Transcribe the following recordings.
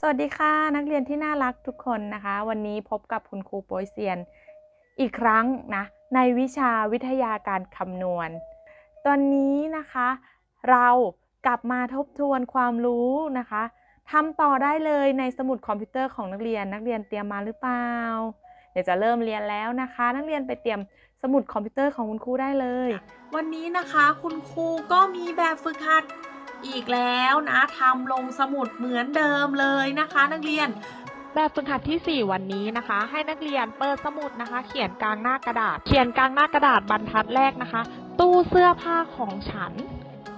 สวัสดีค่ะ นักเรียนที่น่ารักทุกคนนะคะ วันนี้พบกับคุณครูโปยเซียน อีกครั้งนะในวิชาวิทยาการคำนวณ ตอนนี้นะคะ เรากลับมาทบทวนความรู้นะคะทำต่อได้เลยในสมุดคอมพิวเตอร์ของนักเรียนนักเรียนเตรียมมาหรือเปล่า เดี๋ยวจะเริ่มเรียนแล้วนะคะ นักเรียนไปเตรียมสมุดคอมพิวเตอร์ของคุณครูได้เลย วันนี้นะคะคุณครูก็มีแบบฝึกหัด อีกแล้วนะทำลงสมุดเหมือนเดิมเลยนะคะ นักเรียน แบบฝึกหัดที่ 4 วันนี้นะคะ ให้นักเรียนเปิดสมุดนะคะ เขียนกลางหน้ากระดาษ เขียนกลางหน้ากระดาษบรรทัดแรกนะคะ ตู้เสื้อผ้าของฉัน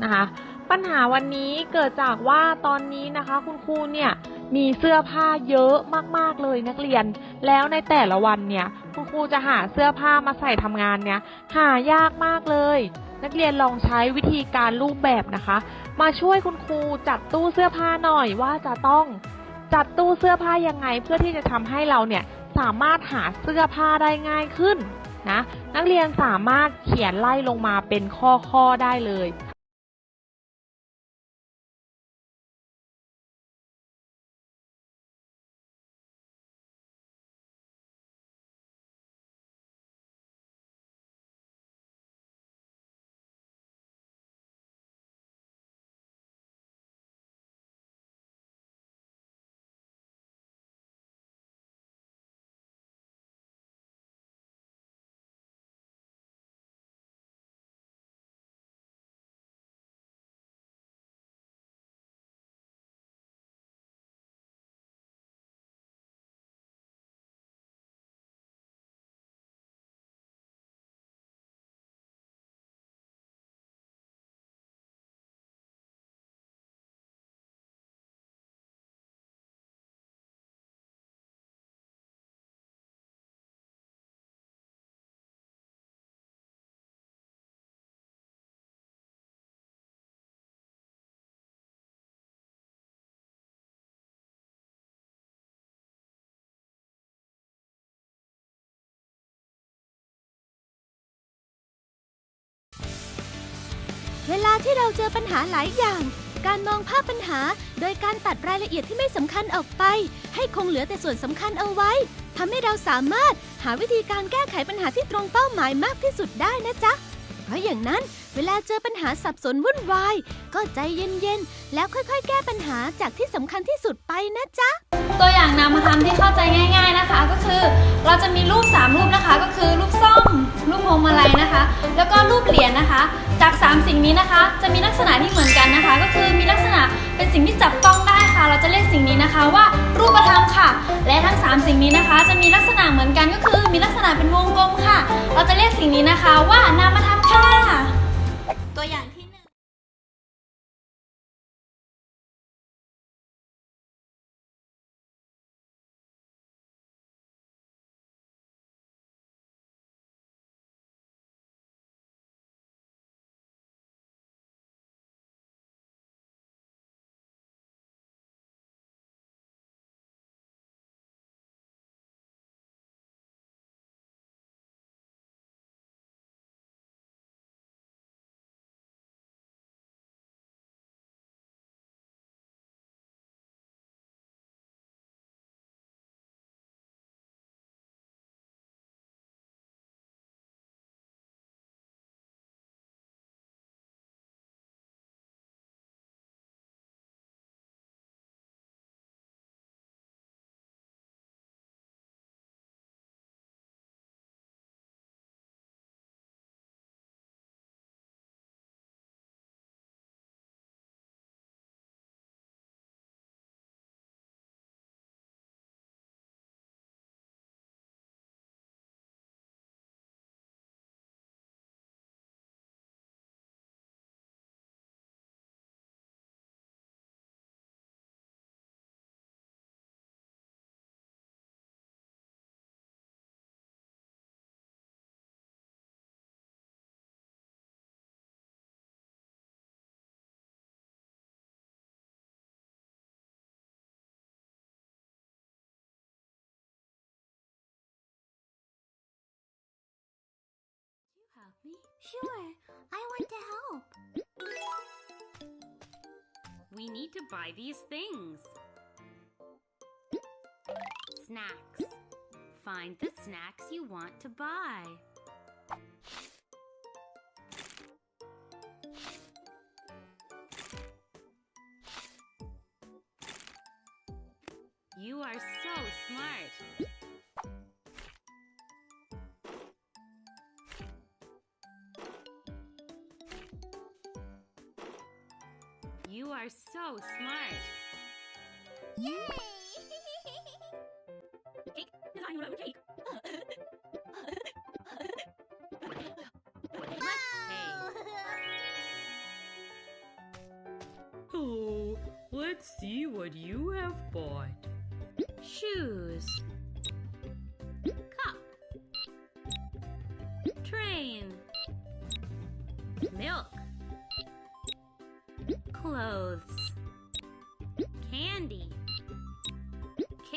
นะคะ ปัญหาวันนี้เกิดจากว่าตอนนี้นะคะ คุณครูเนี่ยมีเสื้อผ้าเยอะมากๆเลยนักเรียน แล้วในแต่ละวันเนี่ยคุณครูจะหาเสื้อผ้ามาใส่ทำงานเนี่ยหายากมากเลย นักเรียนลองใช้วิธีการรูปแบบนะคะ มาช่วยคุณครูจัดตู้เสื้อผ้าหน่อยว่าจะต้องจัดตู้เสื้อผ้ายังไงเพื่อที่จะทำให้เราเนี่ยสามารถหาเสื้อผ้าได้ง่ายขึ้นนะนักเรียนสามารถเขียนไล่ลงมาเป็นข้อๆได้เลย เวลาที่เราเจอปัญหาหลายอย่าง การมองภาพปัญหา โดยการตัดรายละเอียดที่ไม่สำคัญออกไป ให้คงเหลือแต่ส่วนสำคัญเอาไว้ทำให้เราสามารถหาวิธีการแก้ไขปัญหาที่ตรงเป้าหมายมากที่สุดได้นะจ๊ะ เพราะอย่างนั้นเวลาเจอปัญหาสับสนวุ่นวาย ก็ใจเย็นๆ แล้วค่อยๆ แก้ปัญหาจากที่สำคัญที่สุดไปนะจ๊ะ ตัวอย่างนำมาทำที่เข้าใจง่ายๆนะคะ ก็คือ เราจะมีรูป 3 รูปนะคะ ก็คือรูปส้มรูปพวงมาลัยนะคะ แล้วก็รูปเหรียญนะคะ 3 สิ่งนี้นะคะ จะมีลักษณะที่เหมือนกันนะคะ ก็คือมีลักษณะเป็นสิ่งที่จับต้องได้ค่ะ เราจะเรียกสิ่งนี้นะคะว่ารูปธรรมค่ะ และทั้ง 3 สิ่งนี้นะคะ จะมีลักษณะเหมือนกันก็คือมีลักษณะเป็นวงกลมค่ะ เราจะเรียกสิ่งนี้นะคะว่านาม Sure, I want to help. We need to buy these things. snacks. Find the snacks you want to buy. You are so smart. You are so smart. Cake. Design your own cake. Let's see what you have bought. Shoes.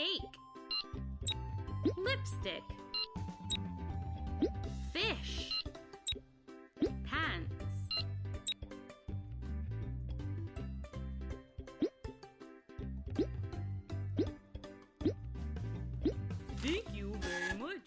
cake. Lipstick. Fish. Pants. Thank you very much.